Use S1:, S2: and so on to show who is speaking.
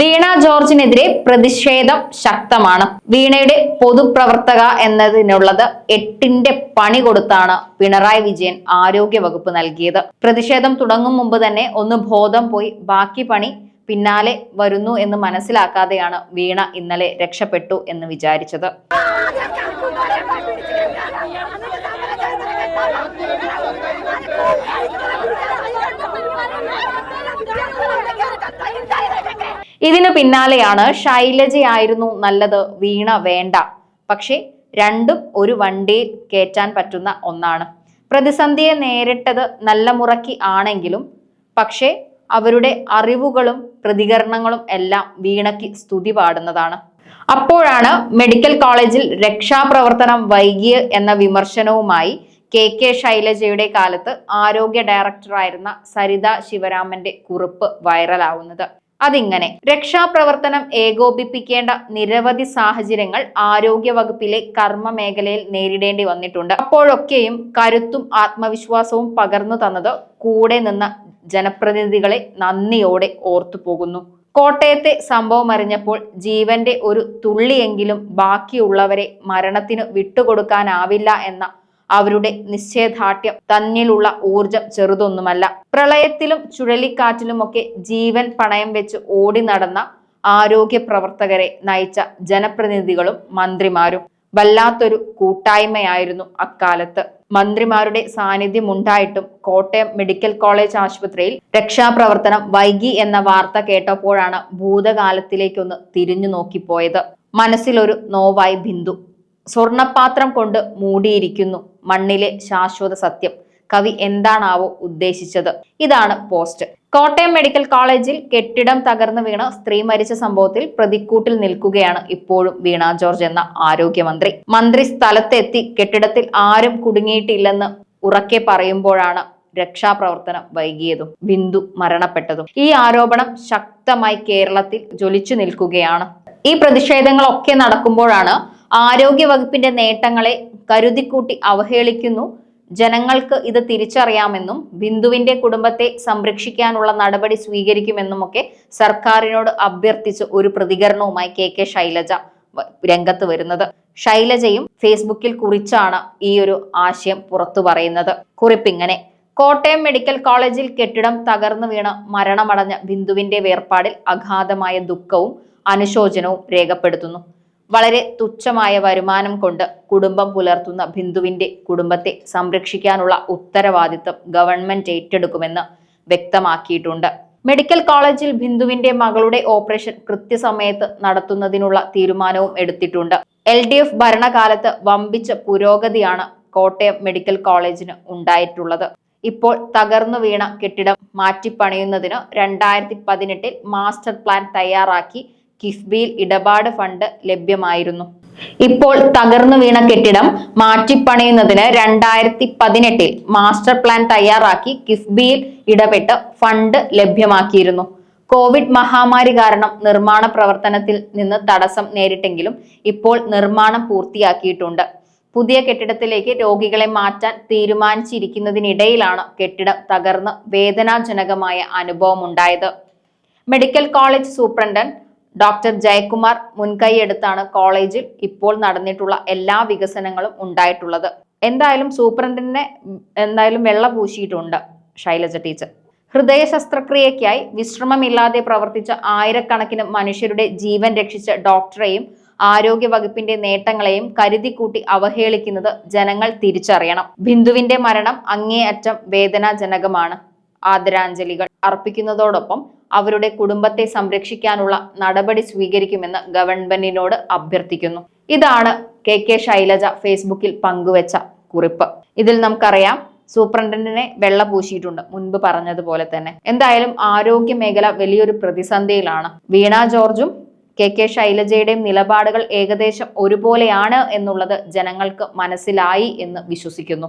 S1: വീണ ജോർജിനെതിരെ പ്രതിഷേധം ശക്തമാണ്. വീണയുടെ പൊതുപ്രവർത്തക എന്നതിനുള്ളത് എട്ടിന്റെ പണി കൊടുത്താണ് പിണറായി വിജയൻ ആരോഗ്യ വകുപ്പ് നൽകിയത്. പ്രതിഷേധം തുടങ്ങും മുമ്പ് തന്നെ ഒന്ന് ബോധം പോയി ബാക്കി പണി പിന്നാലെ വരുന്നു എന്ന് മനസ്സിലാക്കാതെയാണ് വീണ ഇന്നലെ രക്ഷപ്പെട്ടു എന്ന് വിചാരിച്ചത്. ഇതിനു പിന്നാലെയാണ് ശൈലജയായിരുന്നു നല്ലത് വീണ വേണ്ട. പക്ഷേ രണ്ടും ഒരു വണ്ടിയിൽ കയറ്റാൻ പറ്റുന്ന ഒന്നാണ്. പ്രതിസന്ധിയെ നേരിട്ടത് നല്ല മുറക്കി ആണെങ്കിലും പക്ഷേ അവരുടെ അറിവുകളും പ്രതികരണങ്ങളും എല്ലാം വീണയ്ക്ക് സ്തുതി പാടുന്നതാണ്. അപ്പോഴാണ് മെഡിക്കൽ കോളേജിൽ രക്ഷാപ്രവർത്തനം വൈകിയ എന്ന വിമർശനവുമായി കെ കെ ശൈലജയുടെ കാലത്ത് ആരോഗ്യ ഡയറക്ടറായിരുന്ന സരിത ശിവരാമന്റെ കുറിപ്പ് വൈറലാവുന്നത്. അതിങ്ങനെ. രക്ഷാപ്രവർത്തനം ഏകോപിപ്പിക്കേണ്ട നിരവധി സാഹചര്യങ്ങൾ ആരോഗ്യ വകുപ്പിലെ കർമ്മ മേഖലയിൽ നേരിടേണ്ടി വന്നിട്ടുണ്ട്. അപ്പോഴൊക്കെയും കരുത്തും ആത്മവിശ്വാസവും പകർന്നു തന്നത് കൂടെ നിന്ന ജനപ്രതിനിധികളെ നന്ദിയോടെ ഓർത്തു പോകുന്നു. കോട്ടയത്തെ സംഭവം അറിഞ്ഞപ്പോൾ ജീവന്റെ ഒരു തുള്ളിയെങ്കിലും ബാക്കിയുള്ളവരെ മരണത്തിന് വിട്ടുകൊടുക്കാനാവില്ല എന്ന അവരുടെ നിശ്ചയദാർഢ്യം തന്നിലുള്ള ഊർജം ചെറുതൊന്നുമല്ല. പ്രളയത്തിലും ചുഴലിക്കാറ്റിലുമൊക്കെ ജീവൻ പണയം വെച്ച് ഓടി നടന്ന ആരോഗ്യ പ്രവർത്തകരെ നയിച്ച ജനപ്രതിനിധികളും മന്ത്രിമാരും വല്ലാത്തൊരു കൂട്ടായ്മയായിരുന്നു അക്കാലത്ത്. മന്ത്രിമാരുടെ സാന്നിധ്യം ഉണ്ടായിട്ടും കോട്ടയം മെഡിക്കൽ കോളേജ് ആശുപത്രിയിൽ രക്ഷാപ്രവർത്തനം വൈകി എന്ന വാർത്ത കേട്ടപ്പോഴാണ് ഭൂതകാലത്തിലേക്കൊന്ന് തിരിഞ്ഞു നോക്കിപ്പോയത് മനസ്സിലൊരു നോവായി ബിന്ദു. സ്വർണപാത്രം കൊണ്ട് മൂടിയിരിക്കുന്നു. മണ്ണിലെ ശാശ്വത സത്യം. കവി എന്താണാവോ ഉദ്ദേശിച്ചത്? ഇതാണ് പോസ്റ്റ്. കോട്ടയം മെഡിക്കൽ കോളേജിൽ കെട്ടിടം തകർന്നു വീണ് സ്ത്രീ മരിച്ച സംഭവത്തിൽ പ്രതിക്കൂട്ടിൽ നിൽക്കുകയാണ് ഇപ്പോഴും വീണ ജോർജ് എന്ന ആരോഗ്യമന്ത്രി. മന്ത്രി സ്ഥലത്തെത്തി കെട്ടിടത്തിൽ ആരും കുടുങ്ങിയിട്ടില്ലെന്ന് ഉറക്കെ പറയുമ്പോഴാണ് രക്ഷാപ്രവർത്തനം വൈകിയതും ബിന്ദു മരണപ്പെട്ടതും. ഈ ആരോപണം ശക്തമായി കേരളത്തിൽ ജ്വലിച്ചു നിൽക്കുകയാണ്. ഈ പ്രതിഷേധങ്ങളൊക്കെ നടക്കുമ്പോഴാണ് ആരോഗ്യ വകുപ്പിന്റെ നേട്ടങ്ങളെ കരുതിക്കൂട്ടി അവഹേളിക്കുന്നു. ജനങ്ങൾക്ക് ഇത് തിരിച്ചറിയാമെന്നും ബിന്ദുവിന്റെ കുടുംബത്തെ സംരക്ഷിക്കാനുള്ള നടപടി സ്വീകരിക്കുമെന്നുമൊക്കെ സർക്കാരിനോട് അഭ്യർത്ഥിച്ച് ഒരു പ്രതികരണവുമായി കെ കെ ശൈലജ രംഗത്ത് വരുന്നത്. ശൈലജയും ഫേസ്ബുക്കിൽ കുറിച്ചാണ് ഈ ഒരു ആശയം പുറത്തു പറയുന്നത്. കുറിപ്പിങ്ങനെ കോട്ടയം മെഡിക്കൽ കോളേജിൽ കെട്ടിടം തകർന്നു വീണ് മരണമടഞ്ഞ ബിന്ദുവിന്റെ വേർപാടിൽ അഗാധമായ ദുഃഖവും അനുശോചനവും രേഖപ്പെടുത്തുന്നു. വളരെ തുച്ഛമായ വരുമാനം കൊണ്ട് കുടുംബം പുലർത്തുന്ന ബിന്ദുവിന്റെ കുടുംബത്തെ സംരക്ഷിക്കാനുള്ള ഉത്തരവാദിത്തം ഗവൺമെന്റ് ഏറ്റെടുക്കുമെന്ന് വ്യക്തമാക്കിയിട്ടുണ്ട്. മെഡിക്കൽ കോളേജിൽ ബിന്ദുവിന്റെ മകളുടെ ഓപ്പറേഷൻ കൃത്യസമയത്ത് നടത്തുന്നതിനുള്ള തീരുമാനവും എടുത്തിട്ടുണ്ട്. എൽ ഡി എഫ് ഭരണകാലത്ത് വമ്പിച്ച പുരോഗതിയാണ് കോട്ടയം മെഡിക്കൽ കോളേജിന് ഉണ്ടായിട്ടുള്ളത്. ഇപ്പോൾ തകർന്നു വീണ കെട്ടിടം മാറ്റിപ്പണിയുന്നതിന് രണ്ടായിരത്തി പതിനെട്ടിൽ മാസ്റ്റർ പ്ലാൻ തയ്യാറാക്കി കിഫ്ബിയിൽ ഇടപാട് ഫണ്ട് ലഭ്യമായിരുന്നു. ഇപ്പോൾ തകർന്നു വീണ കെട്ടിടം മാറ്റിപ്പണിയുന്നതിന് രണ്ടായിരത്തി പതിനെട്ടിൽ മാസ്റ്റർ പ്ലാൻ തയ്യാറാക്കി കിഫ്ബിയിൽ ഇടപെട്ട് ഫണ്ട് ലഭ്യമാക്കിയിരുന്നു. കോവിഡ് മഹാമാരി കാരണം നിർമ്മാണ പ്രവർത്തനത്തിൽ നിന്ന് തടസ്സം നേരിട്ടെങ്കിലും ഇപ്പോൾ നിർമ്മാണം പൂർത്തിയാക്കിയിട്ടുണ്ട്. പുതിയ കെട്ടിടത്തിലേക്ക് രോഗികളെ മാറ്റാൻ തീരുമാനിച്ചിരിക്കുന്നതിനിടയിലാണ് കെട്ടിടം തകർന്ന് വേദനാജനകമായ അനുഭവമുണ്ടായത്. Medical college superintendent doctor Jayakumar മുൻകൈയെടുത്താണ് കോളേജിൽ ഇപ്പോൾ നടന്നിട്ടുള്ള എല്ലാ വികസനങ്ങളും ഉണ്ടായിട്ടുള്ളത്. എന്തായാലും സൂപ്രണ്ടിനെ എന്തായാലും വെള്ള പൂശിയിട്ടുണ്ട് ശൈലജ ടീച്ചർ. ഹൃദയ ശസ്ത്രക്രിയയ്ക്കായി വിശ്രമമില്ലാതെ പ്രവർത്തിച്ച ആയിരക്കണക്കിന് മനുഷ്യരുടെ ജീവൻ രക്ഷിച്ച ഡോക്ടറെയും ആരോഗ്യ വകുപ്പിന്റെ നേട്ടങ്ങളെയും കരുതിക്കൂട്ടി അവഹേളിക്കുന്നത് ജനങ്ങൾ തിരിച്ചറിയണം. ബിന്ദുവിന്റെ മരണം അങ്ങേയറ്റം വേദനാജനകമാണ്. ആദരാഞ്ജലികൾ അർപ്പിക്കുന്നതോടൊപ്പം അവരുടെ കുടുംബത്തെ സംരക്ഷിക്കാനുള്ള നടപടി സ്വീകരിക്കുമെന്ന് ഗവൺമെന്റിനോട് അഭ്യർത്ഥിക്കുന്നു. ഇതാണ് കെ കെ ശൈലജ ഫേസ്ബുക്കിൽ പങ്കുവച്ച കുറിപ്പ്. ഇതിൽ നമുക്കറിയാം സൂപ്രണ്ടിനെ വെള്ള പൂശിയിട്ടുണ്ട് മുൻപ് പറഞ്ഞതുപോലെ തന്നെ. എന്തായാലും ആരോഗ്യ മേഖല വലിയൊരു പ്രതിസന്ധിയിലാണ്. വീണ ജോർജും കെ കെ ശൈലജയുടെയും നിലപാടുകൾ ഏകദേശം ഒരുപോലെയാണ് എന്നുള്ളത് ജനങ്ങൾക്ക് മനസ്സിലായി എന്ന് വിശ്വസിക്കുന്നു.